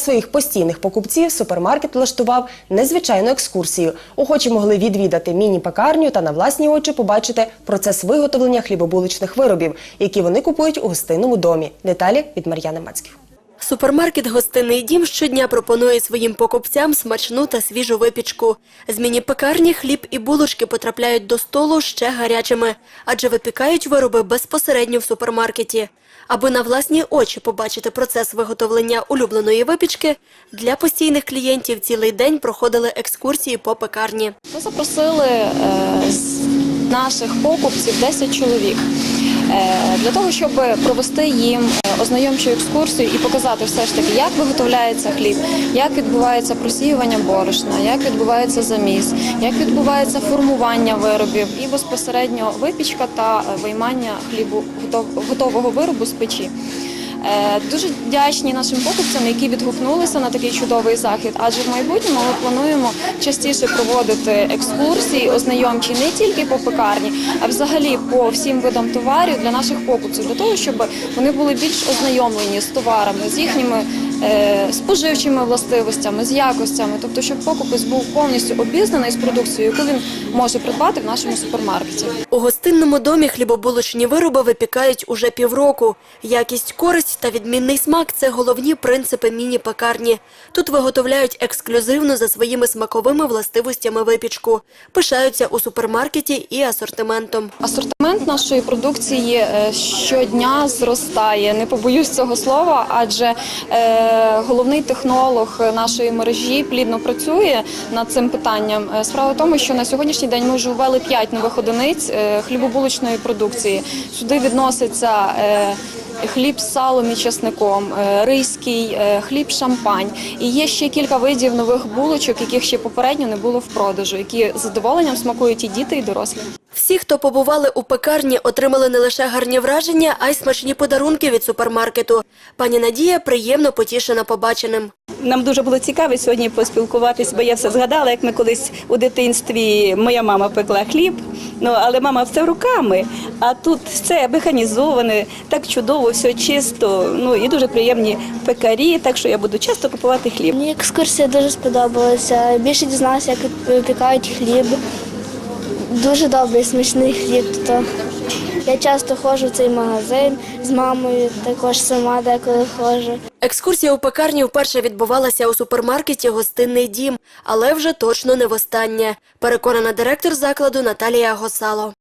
своїх постійних покупців супермаркет влаштував незвичайну екскурсію. Охочі могли відвідати міні-пекарню та на власні очі побачити процес виготовлення хлібобуличних виробів, які вони купують у гостинному домі. Деталі від Мар'яни Мацьків. Супермаркет «Гостинний дім» щодня пропонує своїм покупцям смачну та свіжу випічку. З міні-пекарні хліб і булочки потрапляють до столу ще гарячими, адже випікають вироби безпосередньо в супермаркеті. Аби на власні очі побачити процес виготовлення улюбленої випічки, для постійних клієнтів цілий день проходили екскурсії по пекарні. Ми запросили е, наших покупців 10 чоловік для того, щоб провести їм е, ознайомчу екскурсію і показати все ж таки, як виготовляється хліб, як відбувається просіювання борошна, як відбувається заміс, як відбувається формування виробів і безпосередньо випічка та е, виймання хлібу готов- готового виробу з печі. Е, Дуже вдячні нашим покупцям, які відгукнулися на такий чудовий захід. Адже в майбутньому ми плануємо частіше проводити екскурсії, ознайомчі не тільки по пекарні, а взагалі по всім видам товарів для наших покупців, для того, щоб вони були більш ознайомлені з товарами, з їхніми споживчими властивостями, з якостями, тобто, щоб покупець був повністю обізнаний з продукцією, яку він може придбати в нашому супермаркеті. У гостинному домі хлібобулочні вироби випікають уже півроку. Якість, користь та відмінний смак – це головні принципи міні-пекарні. Тут виготовляють ексклюзивно за своїми смаковими властивостями випічку. Пишаються у супермаркеті і асортиментом. Асортимент нашої продукції е, щодня зростає. Не побоюсь цього слова, адже е, головний технолог нашої мережі плідно працює над цим питанням. Е, Справа в тому, що на сьогоднішній день ми вже ввели 5 нових одиниць е, хлібобулочної продукції. Сюди відноситься е, Хліб з салом і чесником, е, ризький, е, хліб шампань. І є ще кілька видів нових булочок, яких ще попередньо не було в продажу, які з задоволенням смакують і діти, і дорослі. Всі, хто побували у пекарні, отримали не лише гарні враження, а й смачні подарунки від супермаркету. Пані Надія приємно потішена побаченим. Нам дуже було цікаво сьогодні поспілкуватись, бо я все згадала, як ми колись у дитинстві моя мама пекла хліб. Ну але мама все руками. А тут все механізоване, так чудово, все чисто. Ну і дуже приємні пекарі. Так що я буду часто купувати хліб. Мені екскурсія дуже сподобалася. Більше дізналася, як випікають хліб. Дуже добрий, смачний хліб. То я часто ходжу в цей магазин з мамою, також сама деколи ходжу. Екскурсія у пекарні вперше відбувалася у супермаркеті «Гостинний дім», але вже точно не востаннє, переконана директор закладу Наталія Госало.